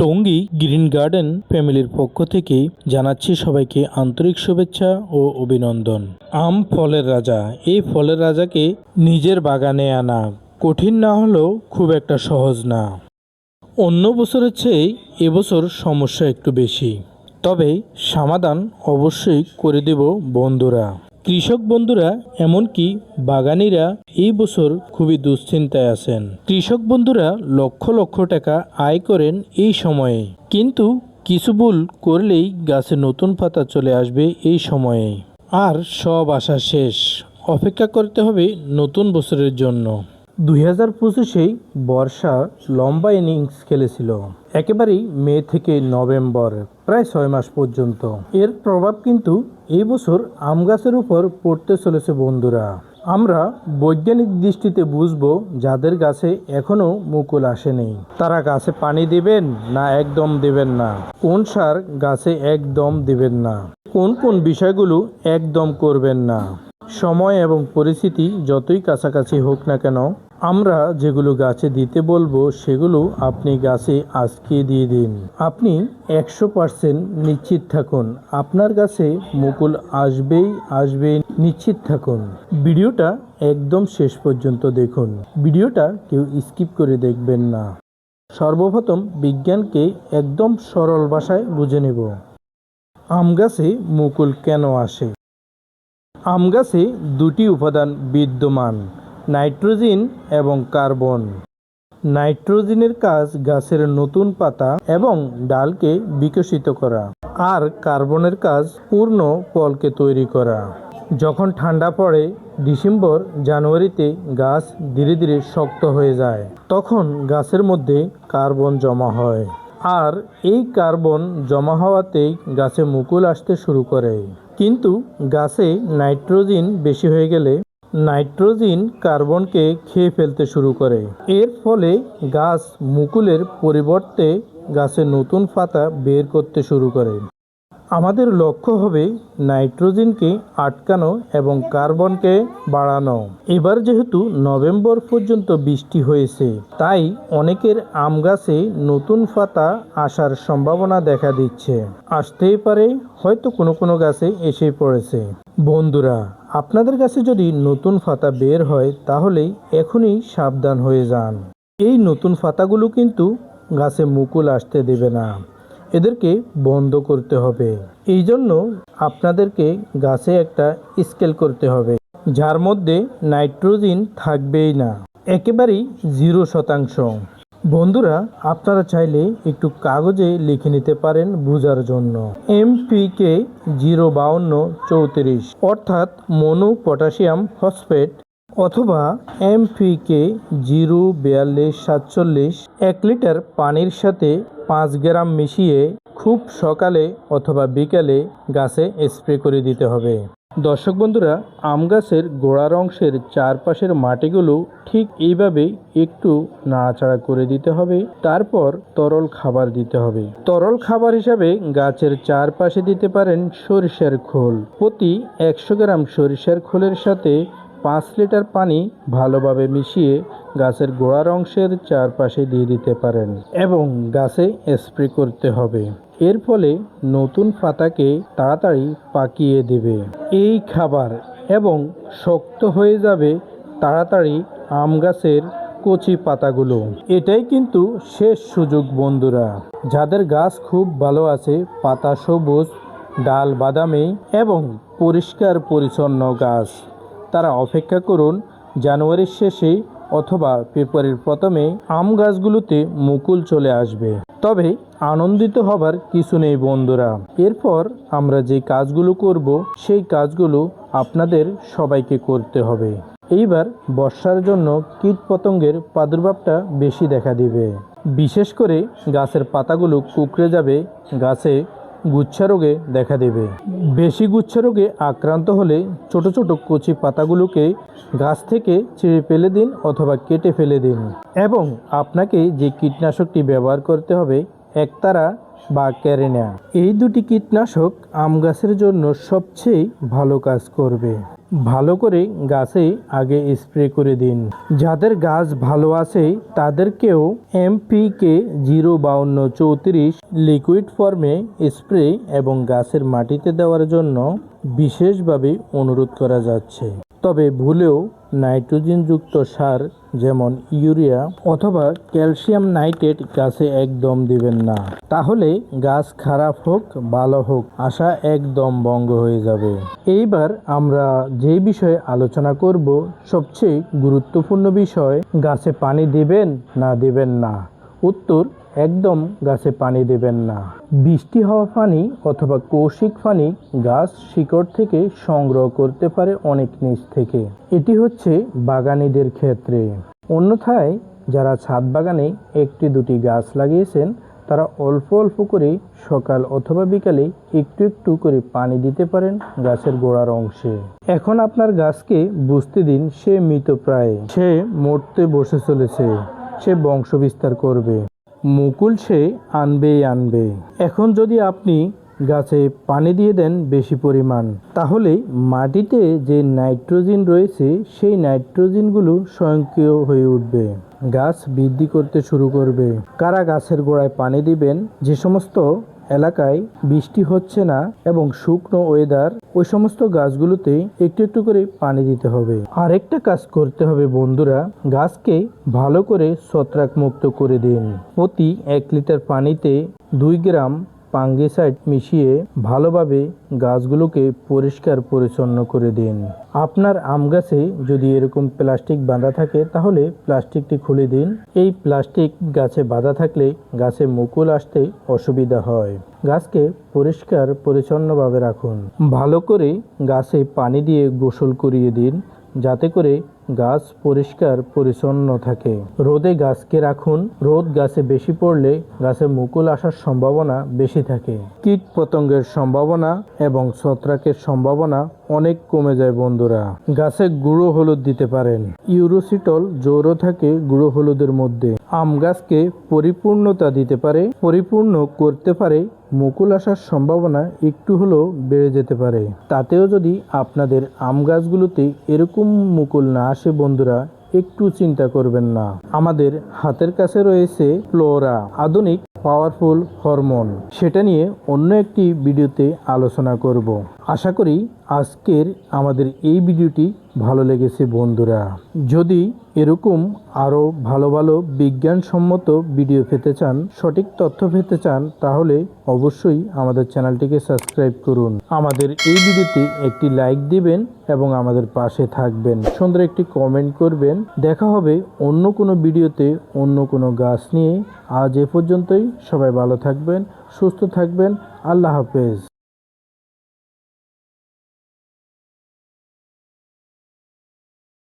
Tongi green garden ফ্যামিলির পক্ষ থেকে জানাচ্ছি সবাইকে আন্তরিক শুভেচ্ছা ও অভিনন্দন। আম ফলের রাজা, এই ফলের রাজাকে নিজের বাগানে আনা কঠিন না হলেও খুব একটা সহজ না। অন্য বছরের চেয়ে এবছর সমস্যা একটু বেশি। তবে সমাধান অবশ্যই করে দেব বন্ধুরা। কৃষক বন্ধুরা, এমনকি বাগানিরা এই বছর খুবই দুশ্চিন্তায় আছেন। কৃষক বন্ধুরা, লক্ষ লক্ষ টাকা আয় করেন এই সময়ে। কিন্তু কিছু ভুল করলেই গাছে নতুন পাতা চলে আসবে এই সময়ে। আর সব আশা শেষ। অপেক্ষা করতে হবে নতুন বছরের জন্য। দুই হাজার পঁচিশেই বর্ষা লম্বা ইনিংস খেলেছিল। একেবারেই মে থেকে নভেম্বর, প্রায় ছয় মাস পর্যন্ত। এর প্রভাব কিন্তু এই বছর আম গাছের উপর পড়তে চলেছে বন্ধুরা। আমরা বৈজ্ঞানিক দৃষ্টিতে বুঝব যাদের গাছে এখনও মুকুল আসেনি। তারা গাছে পানি দেবেন না একদম দেবেন না? কোন সার গাছে একদম দেবেন না? কোন কোন বিষয়গুলো একদম করবেন না? সময় এবং পরিস্থিতি যতই কাছাকাছি হোক না কেন আমরা যেগুলো গাছে দিতে বলব, সেগুলো আপনি গাছে আজকে দিয়ে দিন। আপনি একশো পার্সেন্ট নিশ্চিত থাকুন। আপনার গাছে মুকুল আসবেই আসবেই, নিশ্চিত থাকুন। ভিডিওটা একদম শেষ পর্যন্ত দেখুন। ভিডিওটা কেউ স্কিপ করে দেখবেন না। সর্বপ্রথম বিজ্ঞানকে একদম সরল ভাষায় বুঝে নেব। আম গাছে মুকুল কেন আসে? আম গাছে দুটি উপাদান বিদ্যমান। নাইট্রোজেন এবং কার্বন। নাইট্রোজেনের কাজ গাছের নতুন পাতা এবং ডালকে বিকশিত করা আর কার্বনের কাজ পূর্ণ ফলকে তৈরি করা। যখন ঠান্ডা পড়ে, ডিসেম্বর, জানুয়ারিতে গাছ ধীরে ধীরে শক্ত হয়ে যায়। তখন গাছের মধ্যে কার্বন জমা হয় আর এই কার্বন জমা হওয়াতেই গাছে মুকুল আসতে শুরু করে। কিন্তু গাছে নাইট্রোজেন বেশি হয়ে গেলে নাইট্রোজেন কার্বনকে খেয়ে ফেলতে শুরু করে। এর ফলে গাছ মুকুলের পরিবর্তে গাছে নতুন পাতা বের করতে শুরু করে। আমাদের লক্ষ্য হবে নাইট্রোজেনকে আটকানো এবং কার্বনকে বাড়ানো। এবার যেহেতু নভেম্বর পর্যন্ত বৃষ্টি হয়েছে, তাই অনেকের আম গাছে নতুন পাতা আসার সম্ভাবনা দেখা দিচ্ছে। আসতেই পারে হয়তো কোনো কোনো গাছে এসে পড়েছে। বন্ধুরা আপনাদের কাছে যদি নতুন ফাতা বের হয় তাহলে এখনই সাবধান হয়ে যান। এই নতুন ফাতাগুলো কিন্তু গাছে মুকুল আসতে দেবে না। এদেরকে বন্ধ করতে হবে। এই জন্য আপনাদেরকে গাছে একটা স্কেল করতে হবে, যার মধ্যে নাইট্রোজেন থাকবেই না। একেবারেই জিরো শতাংশ। বন্ধুরা, আপনারা চাইলে একটু কাগজে লিখে নিতে পারেন বোঝার জন্য। এমপিকে জিরো বাউন্ন চৌত্রিশ, অর্থাৎ মনো পটাশিয়াম ফসফেট, অথবা এমপিকে জিরো বিয়াল্লিশ সাতচল্লিশ, এক লিটার পানির সাথে পাঁচ গ্রাম মিশিয়ে খুব সকালে অথবা বিকালে গাছে স্প্রে করে দিতে হবে। দর্শক বন্ধুরা, আম গাছের গোড়ার অংশের চারপাশের মাটিগুলো ঠিক এইভাবে একটু নাড়াচাড়া করে দিতে হবে। তারপর তরল খাবার দিতে হবে। তরল খাবার হিসাবে গাছের চারপাশে দিতে পারেন সরিষার খোল। প্রতি একশো গ্রাম সরিষার খোলের সাথে পাঁচ লিটার পানি ভালোভাবে মিশিয়ে গাছের গোড়ার অংশের চারপাশে দিয়ে দিতে পারেন এবং গাছে স্প্রে করতে হবে। এর ফলে নতুন পাতাকে তাড়াতাড়ি পাকিয়ে দেবে। এই খাবার এবং শক্ত হয়ে যাবে তাড়াতাড়ি আম গাছের কচি পাতাগুলো। এটাই কিন্তু শেষ সুযোগ বন্ধুরা। যাদের গাছ খুব ভালো আছে, পাতা সবুজ, ডাল বাদামি এবং পরিষ্কার পরিচ্ছন্ন গাছ, তারা অপেক্ষা করুন জানুয়ারির শেষে অথবা ফেব্রুয়ারির প্রথমে আম গাছগুলোতে মুকুল চলে আসবে। তবে আনন্দিত হবার কিছু নেই বন্ধুরা। এরপর আমরা যে কাজগুলো করব, সেই কাজগুলো আপনাদের সবাইকে করতে হবে। এইবার বর্ষার জন্য কীটপতঙ্গের প্রাদুর্ভাবটা বেশি দেখা দিবে। বিশেষ করে গাছের পাতাগুলো কুকড়ে যাবে, গাছে গুচ্ছা রোগে দেখা দেবে। বেশি গুচ্ছা রোগে আক্রান্ত হলে ছোট ছোট কচি পাতাগুলোকে গাছ থেকে ছিঁড়ে ফেলে দিন অথবা কেটে ফেলে দিন। এবং আপনাকে যে কীটনাশকটি ব্যবহার করতে হবে, একতারা বা ক্যারেনা। এই দুটি কীটনাশক আম গাছের জন্য সবচেয়ে ভালো কাজ করবে। ভালো করে গাছে আগে স্প্রে করে দিন। যাদের গাছ ভালো আছে, তাদেরকেও এমপিকে জিরো বাউন্ন চৌত্রিশ লিকুইড ফর্মে স্প্রে এবং গাছের মাটিতে দেওয়ার জন্য বিশেষভাবে অনুরোধ করা যাচ্ছে। তবে ভুলেও নাইট্রোজেনযুক্ত সার যেমন ইউরিয়া অথবা ক্যালসিয়াম নাইট্রেট গাছে একদম দিবেন না। তাহলে গাছ খারাপ হোক, ভালো হোক, আশা একদম বঙ্গ হয়ে যাবে। এইবার আমরা যে বিষয়ে আলোচনা করব, সবচেয়ে গুরুত্বপূর্ণ বিষয়, গাছে পানি দিবেন না দিবেন না। উত্তর একদম গাছে পানি দেবেন না। বৃষ্টি হওয়া পানি অথবা কৌশিক পানি গাছ শিকড় থেকে সংগ্রহ করতে পারে অনেক নিচ থেকে। এটি হচ্ছে বাগানিদের ক্ষেত্রে। অন্যথায় যারা ছাদ বাগানে একটি দুটি গাছ লাগিয়েছেন, তারা অল্প অল্প করে সকাল অথবা বিকালে একটু একটু করে পানি দিতে পারেন গাছের গোড়ার অংশে। এখন আপনার গাছকে বুঝতে দিন, সে মৃতপ্রায় সে মরতে বসে চলেছে। সে বংশ বিস্তার করবে। মুকুল সে আনবেই আনবে। এখন যদি আপনি গাছে পানি দিয়ে দেন বেশি পরিমাণ, তাহলে মাটিতে যে নাইট্রোজেন রয়েছে, সেই নাইট্রোজেনগুলো স্বয়ংক্রিয় হয়ে উঠবে। গাছ বৃদ্ধি করতে শুরু করবে। কারা গাছের গোড়ায় পানি দিবেন, যে সমস্ত এলাকায় বৃষ্টি হচ্ছে না এবং শুকনো ওয়েদার, ওই সমস্ত গাছগুলোতে একটু একটু করে পানি দিতে হবে। আরেকটা কাজ করতে হবে বন্ধুরা, গাছকে ভালো করে ছত্রাক মুক্ত করে দিন। প্রতি এক লিটার পানিতে দুই গ্রাম পাঙ্গিসাইড মিশিয়ে ভালোভাবে গাছগুলোকে পরিষ্কার পরিচ্ছন্ন করে দিন। আপনার আম গাছে যদি এরকম প্লাস্টিক বাঁধা থাকে, তাহলে প্লাস্টিকটি খুলে দিন। এই প্লাস্টিক গাছে বাঁধা থাকলে গাছে মুকুল আসতে অসুবিধা হয়। গাছকে পরিষ্কার পরিচ্ছন্নভাবে রাখুন। ভালো করে গাছে পানি দিয়ে গোসল করিয়ে দিন, যাতে করে গাছ পরিষ্কার, পরিচ্ছন্ন থাকে। রোদে গাছকে রাখুন। রোদ গাছে বেশি পড়লে গাছে মুকুল আসার সম্ভাবনা বেশি থাকে। কীট পতঙ্গের সম্ভাবনা এবং ছত্রাকের সম্ভাবনা অনেক কমে যায় বন্ধুরা। গাছে গুঁড়ো হলুদ দিতে পারেন। ইউরোসিটল জৌর থাকে গুঁড়ো হলুদের মধ্যে। আম গাছকে পরিপূর্ণতা দিতে পারে, পরিপূর্ণ করতে পারে, মুকুল আসার সম্ভাবনা একটু হলেও বেড়ে যেতে পারে। তাতেও যদি আপনাদের আম গাছগুলোতে এরকম মুকুল না আসে বন্ধুরা, একটু চিন্তা করবেন না। আমাদের হাতের কাছে রয়েছে ফ্লোরা, আধুনিক পাওয়ারফুল হরমোন। সেটা নিয়ে অন্য একটি ভিডিওতে আলোচনা করব। আশা করি আজকের আমাদের এই ভিডিওটি ভালো লেগেছে বন্ধুরা। যদি এরকম আরও ভালো ভালো বিজ্ঞানসম্মত ভিডিও পেতে চান, সঠিক তথ্য পেতে চান, তাহলে অবশ্যই আমাদের চ্যানেলটিকে সাবস্ক্রাইব করুন। আমাদের এই ভিডিওতে একটি লাইক দিবেন এবং আমাদের পাশে থাকবেন। সুন্দর একটি কমেন্ট করবেন। দেখা হবে অন্য কোনো ভিডিওতে অন্য কোনো গাছ নিয়ে। আজ এ পর্যন্তই। সবাই ভালো থাকবেন, সুস্থ থাকবেন। আল্লাহ হাফেজ।